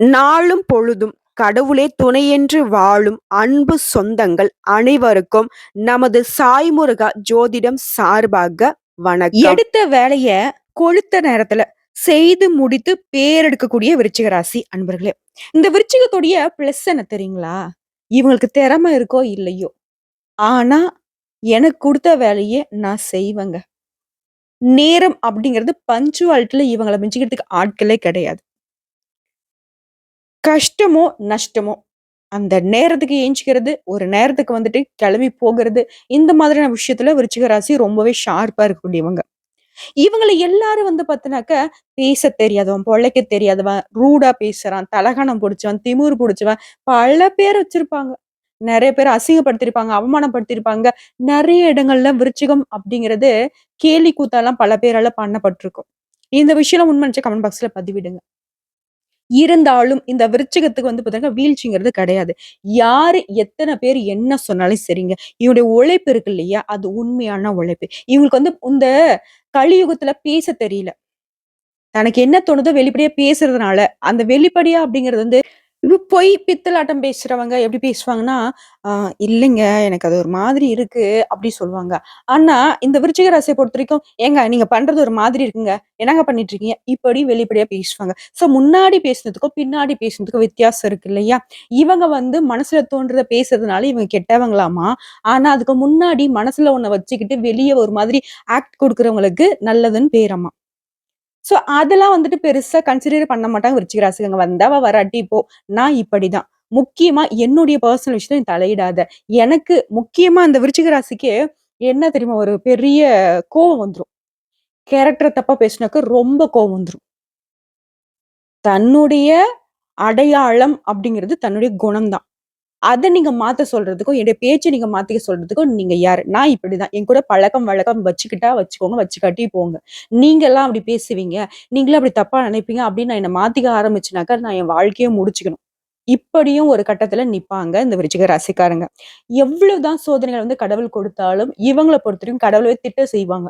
நாளும் பொழுதும் கடவுளே துணையென்று வாழும் அன்பு சொந்தங்கள் அனைவருக்கும் நமது சாய்முருகா ஜோதிடம் சார்பாக வணக்கம். எடுத்த வேலைய கொழுத்த நேரத்துல செய்து முடித்து பேரெடுக்கக்கூடிய விருச்சிக ராசி அன்பர்களே இந்த விருச்சிகத்துடைய பிளஸ் என்ன தெரியுங்களா? இவங்களுக்கு திறமை இருக்கோ இல்லையோ? ஆனா எனக்கு கொடுத்த வேலையை நான் செய்வேங்க. நேரம் அப்படிங்கிறது பஞ்சுவாலிட்டியில இவங்களை மிஞ்சிக்கிறதுக்கு ஆட்களே கிடையாது. கஷ்டமோ, நஷ்டமோ, அந்த நேரத்துக்கு ஏஞ்சிக்கிறது, ஒரு நேரத்துக்கு வந்துட்டு கிளம்பி போகிறது, இந்த மாதிரியான விஷயத்துல விருச்சிக ராசி ரொம்பவே ஷார்ப்பா இருக்கக்கூடியவங்க. இவங்கள எல்லாரும் வந்து பார்த்தினாக்க பேச தெரியாதவன், பொழைக்க தெரியாதவன், ரூடா பேசுறான், தலகணம் புடிச்சவன், திமுர் புடிச்சவன், பல பேர் வச்சிருப்பாங்க. நிறைய பேர் அசிங்கப்படுத்திருப்பாங்க அவமானப்படுத்திருப்பாங்க நிறைய இடங்கள்ல விருச்சிகம் அப்படிங்கிறது கேலி கூத்தாலாம் பல பேரால பண்ணப்பட்டிருக்கும். இந்த விஷயம் உண்மை நினைச்சா கமெண்ட் பாக்ஸ்ல பதிவிடுங்க. இருந்தாலும் இந்த விருச்சிகத்துக்கு வந்து பார்த்தீங்கன்னா வீழ்ச்சிங்கிறது கிடையாது. யாரு எத்தனை பேர் என்ன சொன்னாலும் சரிங்க. இவனுடைய உழைப்பு இருக்கு இல்லையா? அது உண்மையான உழைப்பு. இவங்களுக்கு வந்து இந்த கலியுகத்துல பேச தெரியல. தனக்கு என்ன தோணுதோ வெளிப்படையா பேசுறதுனால, அந்த வெளிப்படையா அப்படிங்கிறது வந்து பொய் பித்தலாட்டம் பேசுறவங்க எப்படி பேசுவாங்கன்னா, இல்லைங்க, எனக்கு அது ஒரு மாதிரி இருக்கு" அப்படி சொல்லுவாங்க. ஆனா, இந்த விருச்சிக பொறுத்த வரைக்கும் "ஏங்க நீங்க பண்றது ஒரு மாதிரி இருக்குங்க. என்னங்க பண்ணிட்டு இருக்கீங்க?" இப்படி வெளிப்படையா பேசுவாங்க. ஸோ முன்னாடி பேசுனதுக்கும், பின்னாடி பேசுனதுக்கும் வித்தியாசம் இருக்கு இல்லையா? இவங்க வந்து மனசுல தோன்றத பேசுறதுனால இவங்க கெட்டவங்களாமா. ஆனா, அதுக்கு முன்னாடி மனசுல ஒன்ன வச்சுக்கிட்டு வெளியே ஒரு மாதிரி ஆக்ட் கொடுக்குறவங்களுக்கு நல்லதுன்னு பேரம்மா ஸோ அதெல்லாம் வந்துட்டு பெருசாக கன்சிடர் பண்ண மாட்டாங்க விருச்சிகராசிங்க ராசிக்காரங்க. வராட்டி இப்போ நான் இப்படிதான். முக்கியமா என்னுடைய பர்சனல் விஷயம் நீ தலையிடாத. எனக்கு முக்கியமா அந்த விருச்சிக ராசிக்கு என்ன தெரியுமா? ஒரு பெரிய கோவம் வந்துடும் கேரக்டர் தப்பா பேசினாக்க ரொம்ப கோவம் வந்துடும் தன்னுடைய அடையாளம் அப்படிங்கிறது தன்னுடைய குணம் தான். அதை நீங்கள் மாற்ற சொல்கிறதுக்கும் என்னுடைய பேச்சை நீங்கள் மாற்றிக்க சொல்கிறதுக்கும் நீங்கள் யார் நான் இப்படி தான் என் கூட பழக்கம், வழக்கம் வச்சுக்கிட்டா வச்சுக்கோங்க, வச்சு கட்டி போங்க. நீங்கள்லாம் அப்படி பேசுவீங்க, நீங்களும் அப்படி தப்பாக நினைப்பீங்க அப்படின்னு நான் என்னை மாற்றிக்க ஆரம்பிச்சுனாக்கா நான் என் வாழ்க்கையை முடிச்சுக்கணும். இப்படியும் ஒரு கட்டத்துல நிப்பாங்க இந்த விருச்சிக ராசிக்காரங்க. எவ்வளவுதான் சோதனைகள் வந்து கடவுள் கொடுத்தாலும், இவங்களை பொறுத்தவரைக்கும் கடவுளவே திட்ட செய்வாங்க.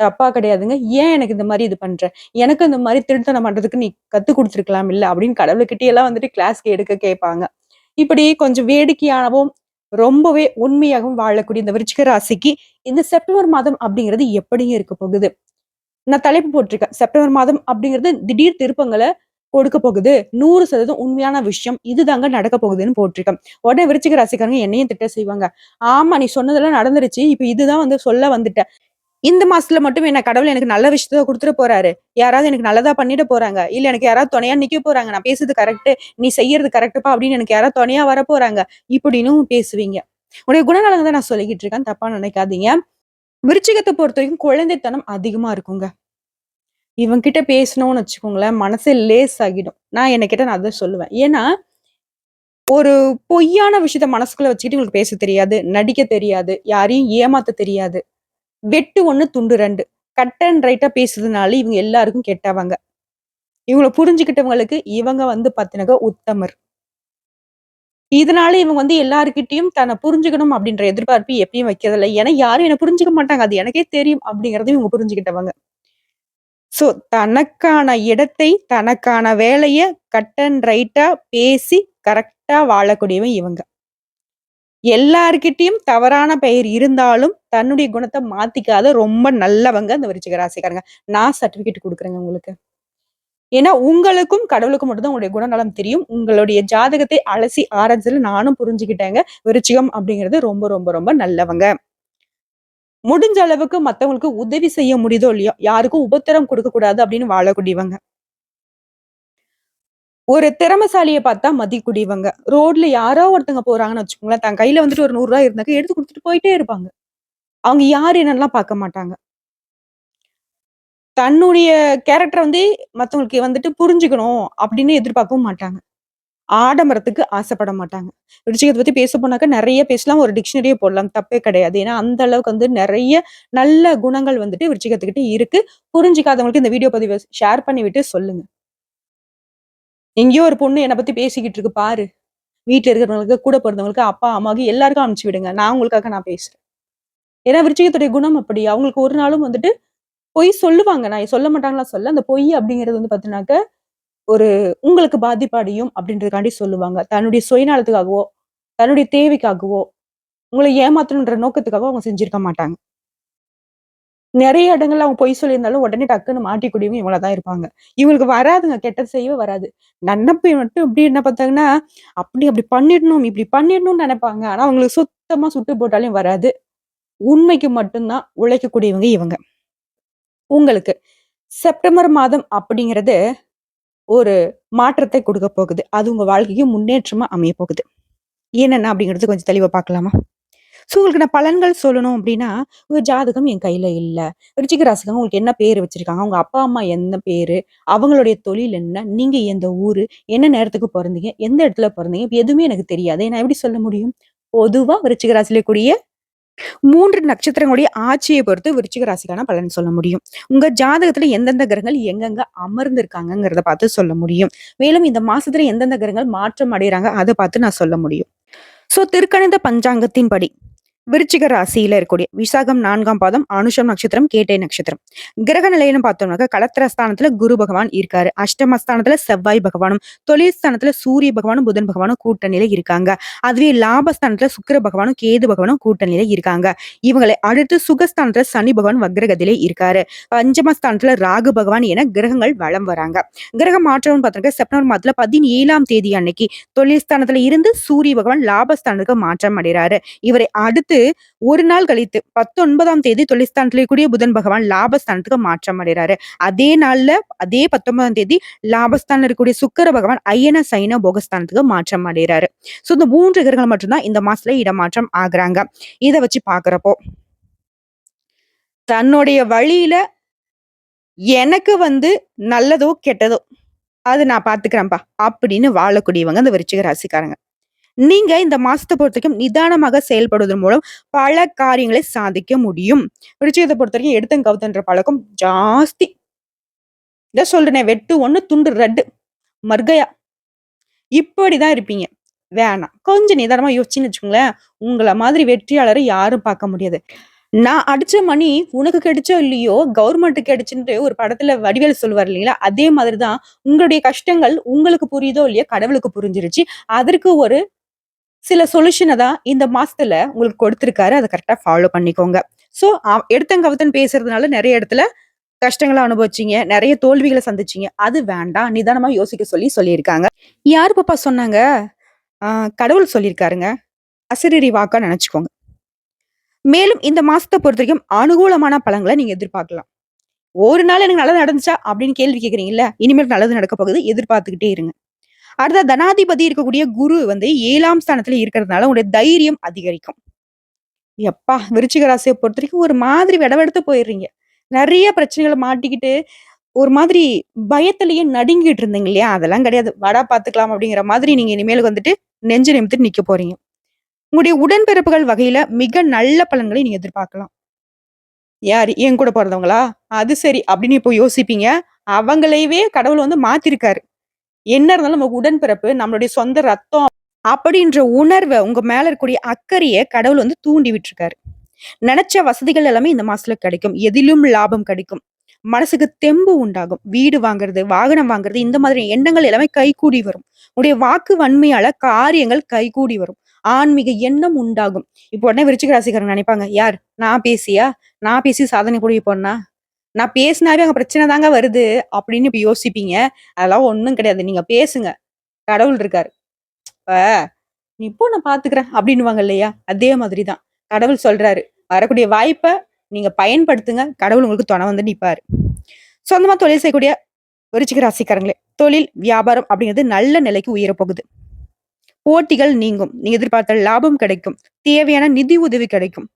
தப்பா கிடையாதுங்க. ஏன் எனக்கு இந்த மாதிரி இது பண்ற? எனக்கு இந்த மாதிரி திருத்தணம் பண்றதுக்கு நீ கத்து கொடுத்துருக்கலாம் இல்ல அப்படின்னு கடவுள்கிட்டயெல்லாம் வந்துட்டு கிளாஸ்க்கு எடுக்க கேட்பாங்க. இப்படி கொஞ்சம் வேடிக்கையாகவும், ரொம்பவே உண்மையாகவும் வாழக்கூடிய இந்த விருச்சிக ராசிக்கு, இந்த செப்டம்பர் மாதம் அப்படிங்கிறது எப்படியும் இருக்க போகுது? நான் தலைப்பு போட்டிருக்கேன். செப்டம்பர் மாதம் அப்படிங்கிறது திடீர் திருப்பங்களை கொடுக்க போகுது. 100% உண்மையான விஷயம். இதுதாங்க நடக்க போகுதுன்னு போட்டிருக்கேன். உடனே விருச்சிக ராசிக்காரங்க என்னையும் திட்ட செய்வாங்க. ஆமா நீ சொன்னதெல்லாம் நடந்துருச்சு. இப்ப இதுதான் வந்து சொல்ல வந்துட்ட. இந்த மாசத்துல மட்டும் என்ன கடவுள் எனக்கு நல்ல விஷயத்த கொடுத்துட்டு போறாரு. யாராவது எனக்கு நல்லதா பண்ணிட போறாங்க. இல்ல எனக்கு யாராவது துணையா நிக்க போறாங்க. நான் பேசுறது கரெக்ட்டு. நீ செய்யறது கரெக்டுப்பா அப்படின்னு எனக்கு யாராவது துணையா வரப்போறாங்க. இப்படின்னும் பேசுவீங்க. உடைய குணநலங்க தான் நான் சொல்லிக்கிட்டு இருக்கேன். தப்பா நினைக்காதீங்க. பொறுத்த வரைக்கும் குழந்தைத்தனம் அதிகமா இருக்குங்க. இவங்க கிட்ட பேசணும்னு வச்சுக்கோங்களேன், மனசே லேஸ் ஆகிடும் நான் என்ன கிட்ட நான் அதை சொல்லுவேன். ஏன்னா, ஒரு பொய்யான விஷயத்த மனசுக்குள்ள வச்சுக்கிட்டு இவங்களுக்கு பேச தெரியாது, நடிக்க தெரியாது, யாரையும் ஏமாத்த தெரியாது. வெட்டு ஒன்று துண்டு ரெண்டு கட் அண்ட் ரைட்டாக பேசுறதுனால இவங்க எல்லாருக்கும் கெட்டவங்க. இவங்களை புரிஞ்சுக்கிட்டவங்களுக்கு இவங்க வந்து பார்த்தினாக்க உத்தமர். இதனால இவங்க வந்து எல்லாருக்கிட்டையும் தன்னை புரிஞ்சுக்கணும் அப்படின்ற எதிர்பார்ப்பு எப்பயும் வைக்கிறதில்ல. ஏன்னா யாரும் என்ன புரிஞ்சுக்க மாட்டாங்க. அது எனக்கே தெரியும் அப்படிங்கிறதையும் இவங்க புரிஞ்சுக்கிட்டவங்க. ஸோ தனக்கான இடத்தை, தனக்கான வேலையை கட் அண்ட் ரைட்டா பேசி கரெக்டா வாழக்கூடியவன் இவங்க. எல்லார்கிட்டயும் தவறான பெயர் இருந்தாலும், தன்னுடைய குணத்தை மாத்திக்காத ரொம்ப நல்லவங்க இந்த விருச்சிக ராசிக்காரங்க. நான் சர்டிபிகேட் கொடுக்குறேங்க உங்களுக்கு. ஏன்னா உங்களுக்கும் கடவுளுக்கும் மட்டும்தான் உங்களுடைய குணநலம் தெரியும். உங்களுடைய ஜாதகத்தை அலசி ஆராய்ஞ்சதுல நானும் புரிஞ்சுக்கிட்டேங்க. விருச்சிகம் அப்படிங்கிறது ரொம்ப ரொம்ப ரொம்ப நல்லவங்க. முடிஞ்ச அளவுக்கு மற்றவங்களுக்கு உதவி செய்ய முடியுதோ இல்லையோ, யாருக்கும் உபத்திரம் கொடுக்க கூடாது அப்படின்னு வாழக்கூடியவங்க. ஒரு திறமைசாலியை பார்த்தா மதிக்கூடியவங்க. ரோட்ல யாரோ ஒருத்தங்க போறாங்கன்னு வச்சுக்கோங்களேன், தன் கையில வந்துட்டு ஒரு நூறுரூவா 100 இருந்தாக்க எடுத்து கொடுத்துட்டு போயிட்டே இருப்பாங்க. அவங்க யார் என்னன்னுலாம் பார்க்க மாட்டாங்க. தன்னுடைய கேரக்டர் வந்து மற்றவங்களுக்கு வந்துட்டு புரிஞ்சுக்கணும் அப்படின்னு எதிர்பார்க்கவும் மாட்டாங்க. ஆடம்பரத்துக்கு ஆசைப்பட மாட்டாங்க. விருச்சிகத்த பத்தி பேச போனாக்கா நிறைய பேசலாம். ஒரு டிக்ஷனரியே போடலாம். தப்பே கிடையாது. ஏன்னா அந்த அளவுக்கு வந்து நிறைய நல்ல குணங்கள் வந்துட்டு விருச்சிகத்துக்கிட்ட இருக்கு. புரிஞ்சுக்காதவங்களுக்கு இந்த வீடியோ பதிவை ஷேர் பண்ணிவிட்டு சொல்லுங்க. எங்கேயோ ஒரு பொண்ணு என்னை பத்தி பேசிக்கிட்டு இருக்கு பாரு. வீட்டில் இருக்கிறவங்களுக்கு, கூட பிறந்தவங்களுக்கு அப்பா, அம்மாவுக்கு எல்லாருக்கும் அனுப்பிச்சு விடுங்க. நான் உங்களுக்காக நான் பேசுறேன். ஏன்னா விருச்சிகத்துடைய குணம் அப்படி. அவங்களுக்கு ஒரு நாளும் வந்துட்டு பொய் சொல்லுவாங்க. நான் சொல்ல மாட்டாங்களா சொல்ல அந்த பொய் அப்படிங்கிறது வந்து பார்த்தீங்கன்னாக்க, ஒரு உங்களுக்கு பாதிப்படையும் அப்படின்றதுக்காண்டி சொல்லுவாங்க. தன்னுடைய சுயநலத்துக்காகவோ, தன்னுடைய தேவைக்காகவோ, உங்களை ஏமாத்தணுன்ற நோக்கத்துக்காக அவங்க செஞ்சிருக்க மாட்டாங்க. நிறைய இடங்கள்ல அவங்க பொய் சொல்லியிருந்தாலும் உடனே டக்குன்னு மாட்டிக்கூடியவங்க இவங்களா தான் இருப்பாங்க. இவங்களுக்கு வராதுங்க. கெட்டது செய்யவே வராது. நன்னப்பை மட்டும் இப்படி என்ன பார்த்தாங்கன்னா, அப்படி அப்படி பண்ணிடணும், இப்படி பண்ணிடணும்னு நினைப்பாங்க ஆனா அவங்களுக்கு சுத்தமா சுட்டு போட்டாலும் வராது. உண்மைக்கு மட்டும்தான் உழைக்கக்கூடியவங்க இவங்க. உங்களுக்கு செப்டம்பர் மாதம் அப்படிங்கிறது ஒரு மாற்றத்தை கொடுக்க போகுது. அது உங்க வாழ்க்கைக்கு முன்னேற்றமா அமைய போகுது. என்னென்ன அப்படிங்கிறது கொஞ்சம் தெளிவா பார்க்கலாமா? ஸோ உங்களுக்கு நான் பலன்கள் சொல்லணும் அப்படின்னா, உங்கள் ஜாதகம் என் கையில் இல்லை விருச்சிக ராசிக்காக உங்களுக்கு என்ன பேர் வச்சுருக்காங்க அவங்க அப்பா, அம்மா என்ன பேர் அவங்களுடைய தொழில் என்ன? நீங்கள் எந்த ஊர் என்ன நேரத்துக்கு பிறந்தீங்க எந்த இடத்துல பிறந்தீங்க எதுவுமே எனக்கு தெரியாது. நான் எப்படி சொல்ல முடியும்? பொதுவாக விருச்சிக ராசியில கூடிய மூன்று நட்சத்திரங்களுடைய ஆட்சியை பொறுத்து விருச்சிக ராசிக்கான பலன் சொல்ல முடியும். உங்க ஜாதகத்துல எந்தெந்த கிரகங்கள் எங்கெங்க அமர்ந்திருக்காங்கிறத பார்த்து சொல்ல முடியும். மேலும் இந்த மாசத்துல எந்தெந்த கிரகங்கள் மாற்றம் அடைகிறாங்க அதை பார்த்து நான் சொல்ல முடியும். ஸோ திருக்கணித பஞ்சாங்கத்தின்படி விருச்சிக ராசியில இருக்கக்கூடிய விசாகம் நான்காம் பாதம், அனுஷம் நட்சத்திரம், கேட்டை நட்சத்திரம். கிரக நிலைன்னு பார்த்தோம்னாக்க கலத்திரஸ்தானத்துல குரு பகவான் இருக்காரு. அஷ்டமஸ்தானத்துல செவ்வாய் பகவானும், தொழில் ஸ்தானத்துல சூரிய பகவானும், புதன் பகவானும் கூட்டணியில இருக்காங்க. அதுவே லாபஸ்தானத்துல சுக்கிர பகவானும், கேது பகவானும் கூட்டணியில இருக்காங்க. இவங்களை அடுத்து சுகஸ்தானத்துல சனி பகவான் வக்ரகதியிலே இருக்காரு. பஞ்சமஸ்தானத்துல ராகு பகவான் என கிரகங்கள் வலம் வராங்க. கிரக மாற்றம்னு பார்த்தோம்னா செப்டம்பர் மாதத்துல 17ஆம் தேதி அன்னைக்கு தொழில் ஸ்தானத்துல இருந்து சூரிய பகவான் லாபஸ்தானத்துக்கு மாற்றம் அடைகிறாரு. இவரை அடுத்து ஒரு நாள் கழித்து 19ஆம் தேதி தொழில்ஸ்தானத்திலே கூடிய புதன் பகவான் லாபஸ்தானத்துக்கு மாற்றம் அடைகிறாரு. அதே நாள்ல அதே 19ஆம் தேதி லாபஸ்தானத்துல இருக்கக்கூடிய சுக்கர பகவான் ஐயன சைன போகஸ்தானத்துக்கு மாற்றம் அடைகிறாரு. ஸோ இந்த மூன்று கிரகங்கள் மட்டும் தான் இந்த மாசத்துல இடமாற்றம் ஆகுறாங்க. இத வச்சு பாக்குறப்போ தன்னுடைய வழியில எனக்கு வந்து நல்லதோ, கெட்டதோ அது நான் பார்த்துக்கிறேன்ப்பா அப்படின்னு வாழக்கூடியவங்க இந்த விருச்சிக ராசிக்காரங்க. நீங்க இந்த மாதத்தை பொறுத்த வரைக்கும் நிதானமாக செயல்படுவதன் மூலம் பல காரியங்களை சாதிக்க முடியும். விருச்சிகத்த பொறுத்தவரைக்கும் எடுத்தம் கவுத்தன்ற பழக்கம் ஜாஸ்தி. இதை சொல்றேன் வெட்டு ஒன்று துண்டு ரெட்டு மர்கையா. இப்படிதான் இருப்பீங்க. வேணாம். கொஞ்சம் நிதானமா யோசிச்சுன்னு வச்சுக்கோங்களேன், உங்களை மாதிரி வெற்றியாளரை யாரும் பார்க்க முடியாது. நான் அடிச்ச மணி உனக்கு கிடைச்சோ இல்லையோ, கவர்மெண்ட்டுக்கு கிடைச்சுன்ட்டு ஒரு படத்துல வடிவேலு சொல்லுவார் இல்லைங்களா? அதே மாதிரி தான் உங்களுடைய கஷ்டங்கள் உங்களுக்கு புரியுதோ இல்லையோ கடவுளுக்கு புரிஞ்சிருச்சு. அதற்கு ஒரு சில சொல்யூஷனை தான் இந்த மாசத்துல உங்களுக்கு கொடுத்துருக்காரு அதை கரெக்டாக ஃபாலோ பண்ணிக்கோங்க. ஸோ எடுத்தங்கவுத்தன் பேசுறதுனால நிறைய இடத்துல கஷ்டங்களை அனுபவிச்சீங்க. நிறைய தோல்விகளை சந்திச்சீங்க. அது வேண்டாம். நிதானமா யோசிக்க சொல்லி சொல்லியிருக்காங்க. யார் பாப்பா சொன்னாங்க? கடவுள் சொல்லியிருக்காருங்க. அசிரரி வாக்கா நினச்சிக்கோங்க மேலும் இந்த மாதத்தை பொறுத்த வரைக்கும் அனுகூலமான பழங்களை நீங்க எதிர்பார்க்கலாம். ஒரு நாள் எனக்கு நல்லது நடந்துச்சா? அப்படின்னு கேள்வி கேட்கிறீங்கல்ல, இனிமேல் நல்லது நடக்க போகுது. எதிர்பார்த்துக்கிட்டே இருங்க. அடுத்த தனாதிபதி இருக்கக்கூடிய குரு வந்து ஏழாம் ஸ்தானத்துல இருக்கிறதுனால உங்களுடைய தைரியம் அதிகரிக்கும். எப்பா! விருச்சிக பொறுத்த வரைக்கும் ஒரு மாதிரி விடவெடுத்து போயிடுறீங்க. நிறைய பிரச்சனைகளை மாட்டிக்கிட்டு, ஒரு மாதிரி பயத்திலேயே நடுங்கிட்டு இருந்தீங்க இல்லையா? அதெல்லாம் கிடையாது. வடா பார்த்துக்கலாம் அப்படிங்கிற மாதிரி நீங்க இனிமேல் வந்துட்டு நெஞ்சு நிமித்துட்டு நிக்க போறீங்க. உங்களுடைய உடன்பிறப்புகள் வகையில மிக நல்ல பலன்களை நீங்க எதிர்பார்க்கலாம். யார் என் கூட பிறந்தவங்களா அது சரி அப்படின்னு இப்போ யோசிப்பீங்க. அவங்களையவே கடவுள் வந்து மாத்திருக்காரு. என்ன இருந்தாலும் நமக்கு உடன்பிறப்பு, நம்மளுடைய சொந்த ரத்தம் அப்படின்ற உணர்வை உங்க மேல இருக்கக்கூடிய அக்கறையை கடவுள் வந்து தூண்டி விட்டுருக்காரு. நினைச்ச வசதிகள் எல்லாமே இந்த மாசத்துல கிடைக்கும். எதிலும் லாபம் கிடைக்கும். மனசுக்கு தெம்பு உண்டாகும். வீடு வாங்குறது, வாகனம் வாங்குறது இந்த மாதிரி எண்ணங்கள் எல்லாமே கைகூடி வரும். உடைய வாக்கு வன்மையால காரியங்கள் கைகூடி வரும். ஆன்மீக எண்ணம் உண்டாகும். இப்போ உடனே விருச்சிக ராசிக்காரங்க நினைப்பாங்க, யார்? நான் பேசியா? நான் பேசி சாதனை புரிய போனா நான் பேசினாவே அங்க பிரச்சனை தாங்க வருது அப்படின்னு இப்போ யோசிப்பீங்க. அதெல்லாம் ஒன்றும் கிடையாது. நீங்க பேசுங்க. கடவுள் இருக்காரு. இப்போ நீ இப்போ நான் பார்த்துக்கிறேன் அப்படின்னுவாங்க இல்லையா? அதே மாதிரி தான். கடவுள் சொல்றாரு. வரக்கூடிய வாய்ப்பை நீங்க பயன்படுத்துங்க. கடவுள் உங்களுக்கு துணை வந்து நிற்பார் சொந்தமா தொழில் செய்யக்கூடிய விருச்சிக ராசிக்காரங்களே, தொழில், வியாபாரம் அப்படிங்கிறது நல்ல நிலைக்கு உயரப் போகுது. போட்டிகள் நீங்கும். நீங்க எதிர்பார்த்த லாபம் கிடைக்கும். தேவையான நிதி உதவி கிடைக்கும்.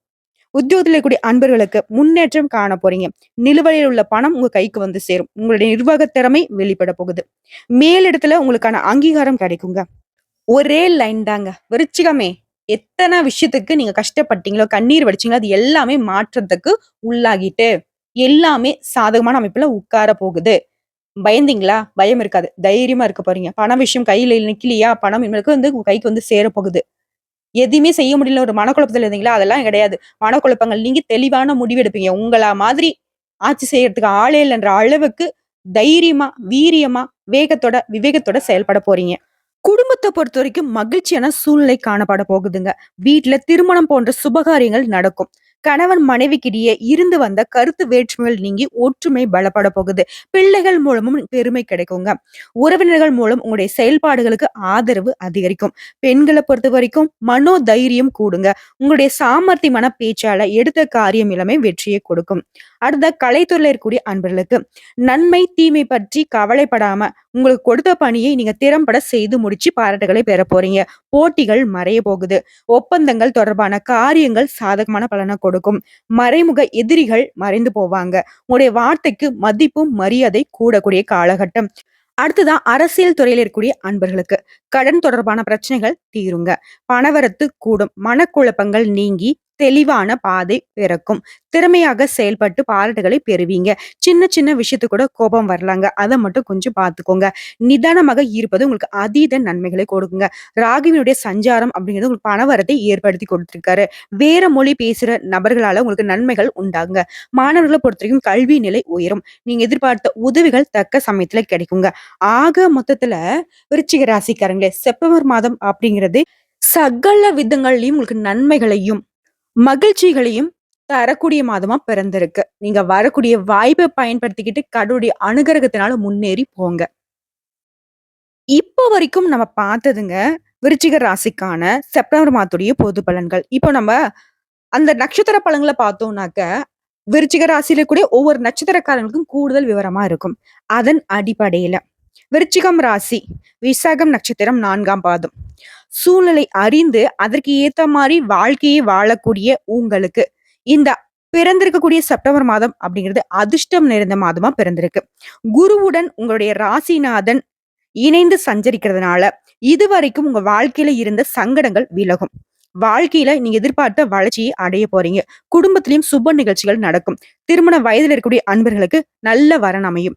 உத்தியோகத்தில் இருக்கக்கூடிய அன்பர்களுக்கு முன்னேற்றம் காண போறீங்க. நிலுவையில் உள்ள பணம் உங்க கைக்கு வந்து சேரும். உங்களுடைய நிர்வாக திறமை வெளிப்பட போகுது. மேலிடத்துல உங்களுக்கான அங்கீகாரம் கிடைக்குங்க. ஒரே லைன் தாங்க. விருச்சிகமே எத்தனை விஷயத்துக்கு நீங்க கஷ்டப்பட்டீங்களோ, கண்ணீர் வடிச்சீங்களோ, அது எல்லாமே மாற்றத்துக்கு உள்ளாகிட்டு, எல்லாமே சாதகமான அமைப்புல உட்கார போகுது. பயந்தீங்களா? பயம் இருக்காது. தைரியமா இருக்க போறீங்க. பண விஷயம் கையில நிக்கலையா? பணம் இவங்களுக்கு வந்து கைக்கு வந்து சேரப்போகுது. எதுவுமே செய்ய முடியல ஒரு மனக்குழப்பத்தில் இருந்தீங்களா? அதெல்லாம் கிடையாது. மனக்குழப்பங்கள் நீங்க தெளிவான முடிவு எடுப்பீங்க. மாதிரி ஆட்சி செய்யறதுக்கு ஆளே இல்லைன்ற அளவுக்கு தைரியமா, வீரியமா, வேகத்தோட, விவேகத்தோட செயல்பட போறீங்க. குடும்பத்தை பொறுத்த வரைக்கும் மகிழ்ச்சியான சூழ்நிலை காணப்பட போகுதுங்க. வீட்டுல திருமணம் போன்ற சுபகாரியங்கள் நடக்கும். கணவன் மனைவிக்கிடையே இருந்து வந்த கருத்து வேற்றுமைகள் நீங்கி ஒற்றுமை பலப்பட போகுது. பிள்ளைகள் மூலமும் பெருமை கிடைக்குங்க. உறவினர்கள் மூலம் உங்களுடைய செயல்பாடுகளுக்கு ஆதரவு அதிகரிக்கும். பெண்களை பொறுத்த வரைக்கும் மனோ தைரியம் கூடுங்க. உங்களுடைய சாமர்த்தியமான பேச்சால எடுத்த காரியம் எல்லாமே வெற்றியை கொடுக்கும். அடுத்த கலைத்துறையில் இருக்கக்கூடிய அன்பர்களுக்கு நன்மை, தீமை பற்றி கவலைப்படாம உங்களுக்கு கொடுத்த பணியை நீங்க திறம்பட செய்து முடிச்சு பாராட்டுகளை பெற போறீங்க. போட்டிகள் மறைய போகுது. ஒப்பந்தங்கள் தொடர்பான காரியங்கள் சாதகமான பலனை கொடுக்கும். மறைமுக எதிரிகள் மறைந்து போவாங்க. உங்களுடைய வார்த்தைக்கு மதிப்பும், மரியாதை கூடக்கூடிய காலகட்டம். அடுத்ததா அரசியல் துறையில் இருக்கக்கூடிய அன்பர்களுக்கு கடன் தொடர்பான பிரச்சனைகள் தீருங்க. பணவரத்து கூடும். மனக்குழப்பங்கள் நீங்கி தெளிவான பாதை பிறக்கும். திறமையாக செயல்பட்டு பாராட்டுகளை பெறுவீங்க. சின்ன சின்ன விஷயத்துக்கு கூட கோபம் வரலாங்க. அதை மட்டும் கொஞ்சம் பார்த்துக்கோங்க. நிதானமாக இருப்பது உங்களுக்கு அதீத நன்மைகளை கொடுக்குங்க. ராகுவினுடைய சஞ்சாரம் அப்படிங்கிறது உங்களுக்கு பணவரத்தை ஏற்படுத்தி கொடுத்திருக்காரு. வேற மொழி பேசுற நபர்களால உங்களுக்கு நன்மைகள் உண்டாகுங்க. மாணவர்களை பொறுத்தவரைக்கும் கல்வி நிலை உயரும். நீங்க எதிர்பார்த்த உதவிகள் தக்க சமயத்துல கிடைக்குங்க. ஆக மொத்தத்துல விருச்சிக ராசிக்காரங்களே செப்டம்பர் மாதம் அப்படிங்கிறது சகல விதங்கள்லயும் உங்களுக்கு நன்மைகளையும், மகிழ்ச்சிகளையும் தரக்கூடிய மாதமா பிறந்திருக்கு. நீங்க வரக்கூடிய வாய்ப்பை பயன்படுத்திக்கிட்டு கடவுளுடைய அனுகிரகத்தினால முன்னேறி போங்க. இப்போ வரைக்கும் நம்ம பார்த்ததுங்க, விருச்சிக ராசிக்கான செப்டம்பர் மாதத்துடைய பொது பலன்கள். இப்போ நம்ம அந்த நட்சத்திர பலன்களை பார்த்தோம்னாக்க, விருச்சிக ராசியில கூட ஒவ்வொரு நட்சத்திரக்காரங்களுக்கும் கூடுதல் விவரமா இருக்கும். அதன் அடிப்படையில விருச்சிகம் ராசி, விசாகம் நட்சத்திரம் நான்காம் பாதம். சூழ்நிலை அறிந்து அதற்கு ஏத்த மாதிரி வாழ்க்கையை வாழக்கூடிய உங்களுக்கு, இந்த பிறந்திருக்கக்கூடிய செப்டம்பர் மாதம் அப்படிங்கிறது அதிர்ஷ்டம் நிறைந்த மாதமா பிறந்திருக்கு. குருவுடன் உங்களுடைய ராசிநாதன் இணைந்து சஞ்சரிக்கிறதுனால, இதுவரைக்கும் உங்க வாழ்க்கையில இருந்த சங்கடங்கள் விலகும். வாழ்க்கையில நீங்க எதிர்பார்த்த வளர்ச்சியை அடைய போறீங்க. குடும்பத்திலயும் சுப நிகழ்ச்சிகள் நடக்கும். திருமண வயதில் இருக்கக்கூடிய அன்பர்களுக்கு நல்ல வரன் அமையும்.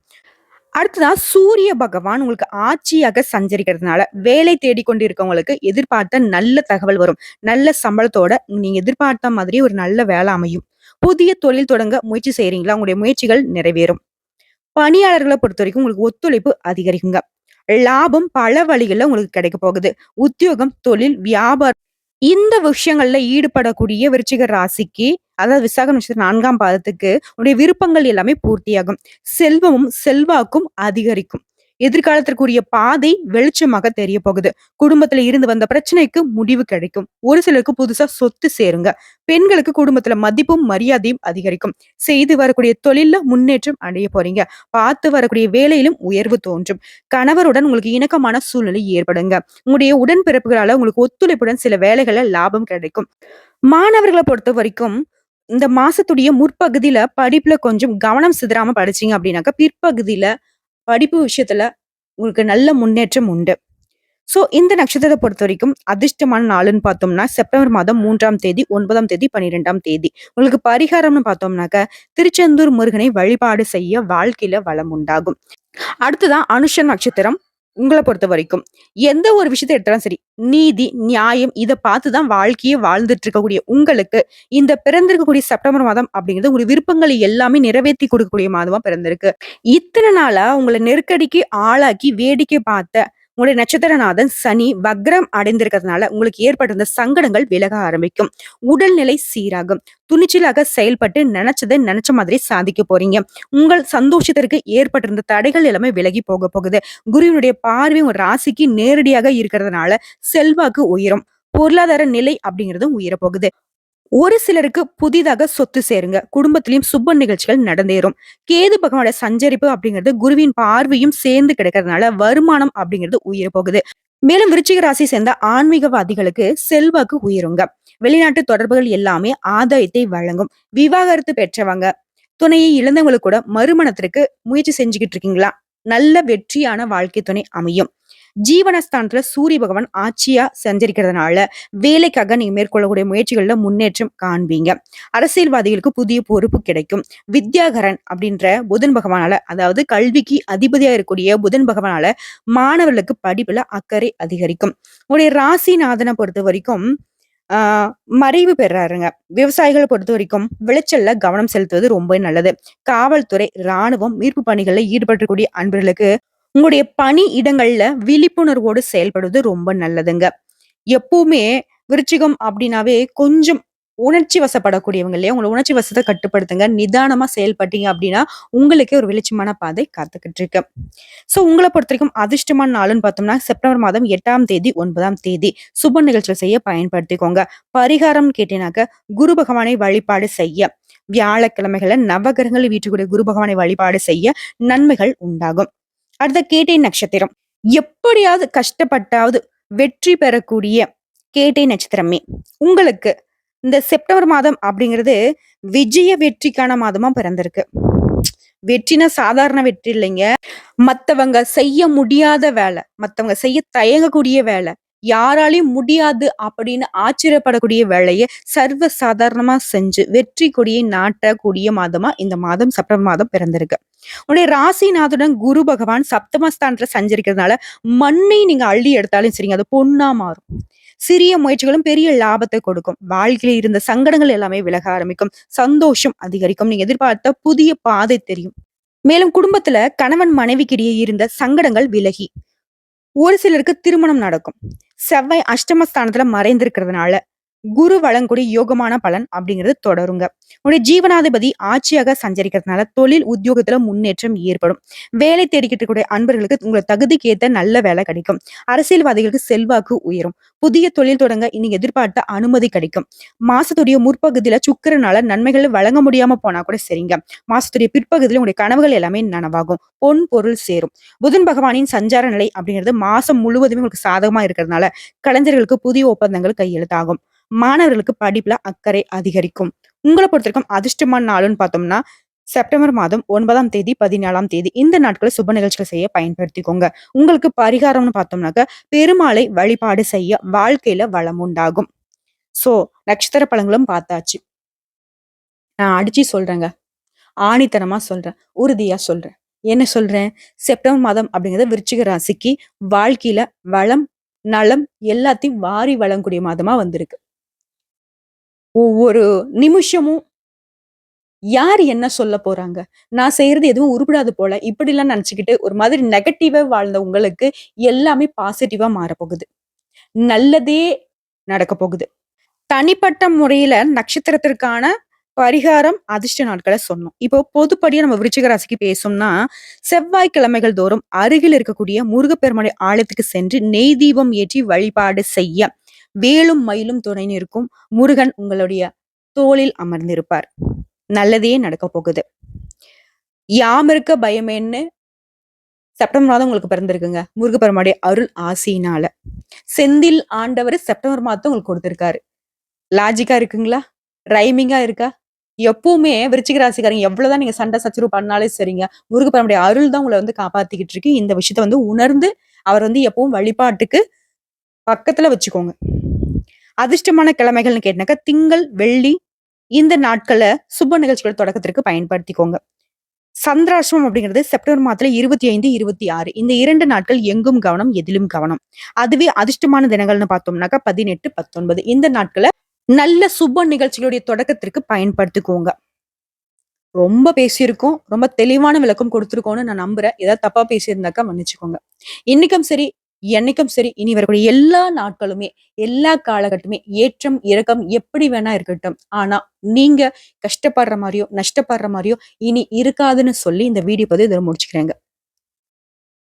அடுத்ததான் சூரிய பகவான் உங்களுக்கு ஆட்சியாக சஞ்சரிக்கிறதுனால, வேலை தேடிக்கொண்டு இருக்கவங்களுக்கு எதிர்பார்த்த நல்ல தகவல் வரும். நல்ல சம்பளத்தோட நீங்க எதிர்பார்த்த மாதிரி ஒரு நல்ல வேலை அமையும். புதிய தொழில் தொடங்க முயற்சி செய்யறீங்களா உங்களுடைய முயற்சிகள் நிறைவேறும். பணியாளர்களை பொறுத்த வரைக்கும் உங்களுக்கு ஒத்துழைப்பு அதிகரிக்குங்க. லாபம் பல வழிகளில் உங்களுக்கு கிடைக்க போகுது. உத்தியோகம், தொழில், வியாபாரம் இந்த விஷயங்கள்ல ஈடுபடக்கூடிய விருச்சிக ராசிக்கு, அதாவது விசாக நட்சத்திரம் நான்காம் பாதத்துக்கு உடைய விருப்பங்கள் எல்லாமே பூர்த்தியாகும். செல்வமும், செல்வாக்கும் அதிகரிக்கும். எதிர்காலத்திற்குரிய பாதை வெளிச்சமாக தெரிய போகுது. குடும்பத்துல இருந்து வந்த பிரச்சனைக்கு முடிவு கிடைக்கும். ஒரு சிலருக்கு புதுசா சொத்து சேருங்க. பெண்களுக்கு குடும்பத்துல மதிப்பும், மரியாதையும் அதிகரிக்கும். செய்து வரக்கூடிய தொழில முன்னேற்றம் அடைய போறீங்க. பார்த்து வரக்கூடிய வேலையிலும் உயர்வு தோன்றும். கணவருடன் உங்களுக்கு இணக்கமான சூழ்நிலை ஏற்படுங்க. உங்களுடைய உடன்பிறப்புகளால உங்களுக்கு ஒத்துழைப்புடன் சில வேலைகள்ல லாபம் கிடைக்கும். மாணவர்களை பொறுத்த வரைக்கும் இந்த மாசத்துடைய முற்பகுதியில படிப்புல கொஞ்சம் கவனம் சிதறாம படிச்சீங்க அப்படின்னாக்கா பிற்பகுதியில படிப்பு விஷயத்துல உங்களுக்கு நல்ல முன்னேற்றம் உண்டு. ஸோ இந்த நட்சத்திரத்தை பொறுத்த வரைக்கும் அதிர்ஷ்டமான நாளுன்னு பார்த்தோம்னா, செப்டம்பர் மாதம் மூன்றாம் தேதி, ஒன்பதாம் தேதி, 12ஆம் தேதி. உங்களுக்கு பரிகாரம்னு பார்த்தோம்னாக்க, திருச்செந்தூர் முருகனை வழிபாடு செய்ய வாழ்க்கையில வளம் உண்டாகும். அடுத்ததா அனுஷன் நட்சத்திரம். உங்களை பொறுத்த வரைக்கும் எந்த ஒரு விஷயத்த எடுத்தாலும் சரி, நீதி, நியாயம் இதை பார்த்து தான் வாழ்க்கையே வாழ்ந்துட்டு இருக்கக்கூடிய உங்களுக்கு, இந்த பிறந்திருக்கக்கூடிய செப்டம்பர் மாதம் அப்படிங்கிறது உங்களுடைய விருப்பங்களை எல்லாமே நிறைவேத்தி கொடுக்கக்கூடிய மாதமா பிறந்திருக்கு. இத்தனை நாளா உங்களை நெருக்கடிக்கு ஆளாக்கி வேடிக்கை பார்த்த உங்களுடைய நட்சத்திரநாதன் சனி வக்ரம் அடைந்திருக்கிறதுனால, உங்களுக்கு ஏற்பட்டிருந்த சங்கடங்கள் விலக ஆரம்பிக்கும். உடல்நிலை சீராகும். துணிச்சலாக செயல்பட்டு நினைச்சதை நினைச்ச மாதிரி சாதிக்க போறீங்க. உங்கள் சந்தோஷத்திற்கு ஏற்பட்டிருந்த தடைகள் எல்லாமே விலகி போக போகுது. குருவினுடைய பார்வை உங்க ராசிக்கு நேரடியாக இருக்கிறதுனால, செல்வாக்கு உயரும். பொருளாதார நிலை அப்படிங்கிறதும் உயரப்போகுது ஒரு சிலருக்கு புதிதாக சொத்து சேருங்க. குடும்பத்திலயும் சுப நிகழ்ச்சிகள் நடந்தேறும். கேது பகவானோட சஞ்சரிப்பு அப்படிங்கிறது குருவின் பார்வையும் சேர்ந்து கிடைக்கிறதுனால, வருமானம் அப்படிங்கிறது உயிர போகுது. மேலும் விருச்சிக ராசி சேர்ந்த ஆன்மீகவாதிகளுக்கு செல்வாக்கு உயருங்க. வெளிநாட்டு தொடர்புகள் எல்லாமே ஆதாயத்தை வழங்கும். விவாகரத்து பெற்றவங்க, துணையை இழந்தவங்களுக்கு கூட மறுமணத்திற்கு முயற்சி செஞ்சுகிட்டு இருக்கீங்களா? நல்ல வெற்றியான வாழ்க்கை துணை அமையும். ஜீவனஸ்தானத்துல சூரிய பகவான் ஆட்சியா செஞ்சிருக்கிறதுனால வேலைக்காக நீங்க மேற்கொள்ளக்கூடிய முயற்சிகள்ல முன்னேற்றம் காண்பீங்க. அரசியல்வாதிகளுக்கு புதிய பொறுப்பு கிடைக்கும். வித்யாகரன் அப்படின்ற புதன் பகவானால, அதாவது கல்விக்கு அதிபதியா இருக்கக்கூடிய புதன் பகவானால, மாணவர்களுக்கு படிப்புல அக்கறை அதிகரிக்கும். உங்களுடைய ராசிநாதனை பொறுத்த வரைக்கும் மறைவு பெறாருங்க. பொறுத்த வரைக்கும் விளைச்சல்ல கவனம் செலுத்துவது ரொம்ப நல்லது. காவல்துறை, ராணுவம், மீட்பு பணிகளில் ஈடுபட்டக்கூடிய அன்பர்களுக்கு, உங்களுடைய பணி இடங்கள்ல விழிப்புணர்வோடு செயல்படுவது ரொம்ப நல்லதுங்க. எப்பவுமே விருச்சிகம் அப்படின்னாவே கொஞ்சம் உணர்ச்சி வசப்படக்கூடியவங்க இல்லையா? உங்களை உணர்ச்சி வசத்தை கட்டுப்படுத்துங்க. நிதானமா செயல்பட்டீங்க அப்படின்னா உங்களுக்கே ஒரு வெளிச்சமான பாதை காத்துக்கிட்டு இருக்கு. ஸோ பொறுத்த வரைக்கும் அதிர்ஷ்டமான நாளுன்னு பார்த்தோம்னா, செப்டம்பர் மாதம் எட்டாம் தேதி, ஒன்பதாம் தேதி சுப நிகழ்ச்சிகள் செய்ய பயன்படுத்திக்கோங்க. பரிகாரம் கேட்டீங்கனாக்க, குரு பகவானை வழிபாடு செய்ய வியாழக்கிழமைகளை நவகிரகங்கள் வீற்றக்கூடிய குரு பகவானை வழிபாடு செய்ய நன்மைகள் உண்டாகும். அடுத்த கேட்டை நட்சத்திரம். எப்படியாவது கஷ்டப்பட்டாவது வெற்றி பெறக்கூடிய கேட்டை நட்சத்திரமே, உங்களுக்கு இந்த செப்டம்பர் மாதம் அப்படிங்கிறது விஜய வெற்றிக்கான மாதமா பிறந்திருக்கு. வெற்றினா சாதாரண வெற்றி இல்லைங்க. மத்தவங்க செய்ய முடியாத வேலை மத்தவங்க செய்ய தயங்கக்கூடிய வேலை யாராலையும் முடியாது அப்படின்னு ஆச்சரியப்படக்கூடிய வேலையை சர்வ சாதாரணமா செஞ்சு வெற்றி கொடியை நாட்டக்கூடிய மாதமா இந்த மாதம் செப்டம்பர் மாதம் பிறந்திருக்கு. உங்களுடைய ராசிநாதனுடன் குரு பகவான் சப்தமஸ்தானத்துல சஞ்சரிக்கிறதுனால, மண்ணை நீங்க அள்ளி எடுத்தாலும் சரிங்க, அது பொண்ணா மாறும். சிறிய முயற்சிகளும் பெரிய லாபத்தை கொடுக்கும். வாழ்க்கையில இருந்த சங்கடங்கள் எல்லாமே விலக ஆரம்பிக்கும். சந்தோஷம் அதிகரிக்கும். நீங்க எதிர்பார்த்த புதிய பாதை தெரியும். மேலும் குடும்பத்துல கணவன் மனைவிக்கிடையே இருந்த சங்கடங்கள் விலகி, ஒரு சிலருக்கு திருமணம் நடக்கும். செவ்வாய் அஷ்டமஸ்தானத்துல மறைந்திருக்கிறதுனால, குரு வழங்கக்கூடிய யோகமான பலன் அப்படிங்கிறது தொடருங்க. உங்களுடைய ஜீவனாதிபதி ஆட்சியாக சஞ்சரிக்கிறதுனால, தொழில் உத்தியோகத்துல முன்னேற்றம் ஏற்படும். வேலை தேடிக்கிட்டு இருக்கக்கூடிய அன்பர்களுக்கு உங்களை தகுதிக்கு ஏத்த நல்ல வேலை கிடைக்கும். அரசியல்வாதிகளுக்கு செல்வாக்கு உயரும். புதிய தொழில் தொடங்க இன்னைக்கு எதிர்பார்த்த அனுமதி கிடைக்கும். மாசத்துடைய முற்பகுதியில சுக்கரனால நன்மைகள் வழங்க முடியாம போனா கூட சரிங்க. மாசத்துடைய பிற்பகுதியில உங்களுடைய கனவுகள் எல்லாமே நனவாகும். பொன், பொருள் சேரும். புதன் பகவானின் சஞ்சார நிலை அப்படிங்கிறது மாசம் முழுவதுமே உங்களுக்கு சாதகமா இருக்கிறதுனால, கலைஞர்களுக்கு புதிய ஒப்பந்தங்கள் கையெழுத்தாகும். மாணவர்களுக்கு படிப்புல அக்கறை அதிகரிக்கும். உங்களை பொறுத்தவரைக்கும் அதிர்ஷ்டமான நாளுன்னு பார்த்தோம்னா, செப்டம்பர் மாதம் ஒன்பதாம் தேதி, 14ஆம் தேதி இந்த நாட்களை சுப நிகழ்ச்சிகள் செய்ய பயன்படுத்திக்கோங்க. உங்களுக்கு பரிகாரம்னு பார்த்தோம்னாக்க, பெருமாளை வழிபாடு செய்ய வாழ்க்கையில வளம் உண்டாகும். சோ நட்சத்திர பழங்களும் பார்த்தாச்சு. நான் அடிச்சு சொல்றேங்க. ஆணித்தனமா சொல்றேன். உறுதியா சொல்றேன். என்ன சொல்றேன்? செப்டம்பர் மாதம் அப்படிங்கிறது விருச்சிக ராசிக்கு வாழ்க்கையில வளம், நலம் எல்லாத்தையும் வாரி வழங்கக்கூடிய மாதமா வந்திருக்கு. ஒவ்வொரு நிமிஷமும் யார் என்ன சொல்ல போறாங்க? நான் செய்யறது எதுவும் உருப்படாது போல, இப்படிலாம் நினச்சிக்கிட்டு ஒரு மாதிரி நெகட்டிவா வாழ்ந்த உங்களுக்கு எல்லாமே பாசிட்டிவா மாறப்போகுது. நல்லதே நடக்க போகுது. தனிப்பட்ட முறையில நட்சத்திரத்திற்கான பரிகாரம், அதிர்ஷ்ட நாட்களை சொன்னோம். இப்போ பொதுப்படியா நம்ம விருச்சிக ராசிக்கு பேசோம்னா, செவ்வாய்க்கிழமைகள் தோறும் அருகில் இருக்கக்கூடிய முருகப்பெருமானுடைய ஆலயத்துக்கு சென்று நெய் தீபம் ஏற்றி வழிபாடு செய்ய, வேலும் மயிலும் துணை நிற்கும் முருகன் உங்களுடைய தோளில் அமர்ந்திருப்பார். நல்லதே நடக்கப் போகுது. யாமிருக்க பயமேன்னு செப்டம்பர் மாதம் உங்களுக்கு பிறந்திருக்குங்க. முருகப்பெருமாடைய அருள் ஆசையினால செந்தில் ஆண்டவர் செப்டம்பர் மாதம் உங்களுக்கு கொடுத்துருக்காரு லாஜிக்கா இருக்குங்களா? ரைமிங்கா இருக்கா? எப்பவுமே விருச்சிக ராசிக்காரங்க எவ்வளவுதான் நீங்க சண்டை சச்சரவு பண்ணாலே சரிங்க, முருகப்பெருமானுடைய அருள் தான் உங்களை வந்து காப்பாத்திக்கிட்டு இருக்கு. இந்த விஷயத்த வந்து உணர்ந்து, அவர் வந்து எப்பவும் வழிபாட்டுக்கு பக்கத்துல வச்சுக்கோங்க. அதிர்ஷ்டமான கிழமைகள்னு கேட்டனாக்கா, திங்கள், வெள்ளி இந்த நாட்கள சுப நிகழ்ச்சிகள் தொடக்கத்திற்கு பயன்படுத்திக்கோங்க. சந்திராசிரமம் அப்படிங்கிறது செப்டம்பர் மாதத்துல 25, 26 இந்த இரண்டு நாட்கள் எங்கும் கவனம், எதிலும் கவனம். அதுவே அதிர்ஷ்டமான தினங்கள்னு பார்த்தோம்னாக்கா 18, 19 இந்த நாட்கள நல்ல சுப நிகழ்ச்சிகளுடைய தொடக்கத்திற்கு பயன்படுத்திக்கோங்க. ரொம்ப பேசியிருக்கோம். ரொம்ப தெளிவான விளக்கம் கொடுத்துருக்கோம்னு நான் நம்புறேன். ஏதாவது தப்பா பேசியிருந்தாக்கா மன்னிச்சுக்கோங்க. இன்னைக்கும் சரி, என்னைக்கும் சரி, இனி வரக்கூடிய எல்லா நாட்களுமே, எல்லா காலகட்டமே ஏற்றம், இறக்கம் எப்படி வேணா இருக்கட்டும். ஆனா, நீங்க கஷ்டப்படுற மாதிரியோ நஷ்டப்படுற மாதிரியோ இனி இருக்காதுன்னு சொல்லி இந்த வீடியோ பதிவு இதில் முடிச்சுக்கிறேங்க.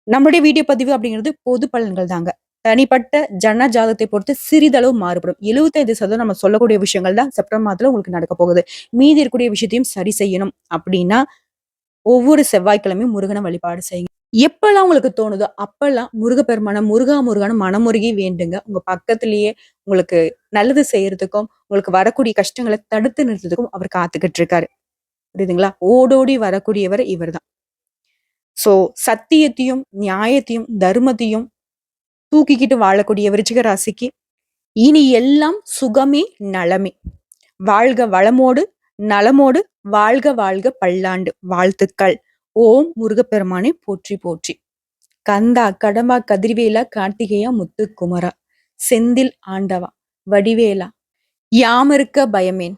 நம்முடைய வீடியோ பதிவு அப்படிங்கிறது பொது பலன்கள் தாங்க. தனிப்பட்ட ஜன ஜாதகத்தை பொறுத்து சிறிதளவு மாறுபடும். 75% நம்ம சொல்லக்கூடிய விஷயங்கள் தான் செப்டம்பர் மாதத்துல உங்களுக்கு நடக்க போகுது. மீதி இருக்கக்கூடிய விஷயத்தையும் சரி செய்யணும் அப்படின்னா, ஒவ்வொரு செவ்வாய்க்கிழமையும் முருகனை வழிபாடு செய்யுங்க. எப்பெல்லாம் உங்களுக்கு தோணுதோ, அப்பெல்லாம் முருகப்பெருமான முருகா முருகான்னு மனமுருகி வேண்டுங்க. உங்க பக்கத்திலேயே உங்களுக்கு நல்லது செய்யறதுக்கும், உங்களுக்கு வரக்கூடிய கஷ்டங்களை தடுத்து நிறுத்துறதுக்கும் அவர் காத்துக்கிட்டு இருக்காரு. புரியுதுங்களா? ஓடோடி வரக்கூடியவர் இவர்தான். ஸோ சத்தியத்தையும், நியாயத்தையும், தர்மத்தையும் தூக்கிக்கிட்டு வாழக்கூடிய விருச்சிக ராசிக்கு, இனி எல்லாம் சுகமே, நலமே. வாழ்க வளமோடு, நலமோடு, வாழ்க வாழ்க பல்லாண்டு. வாழ்த்துக்கள். ஓம் முருகப்பெருமானை போற்றி போற்றி. கந்தா, கடம்பா, கதிர்வேலா, கார்த்திகேயா, முத்துக்குமரா, செந்தில் ஆண்டவா, வடிவேலா, யாமிருக்க பயமேன்.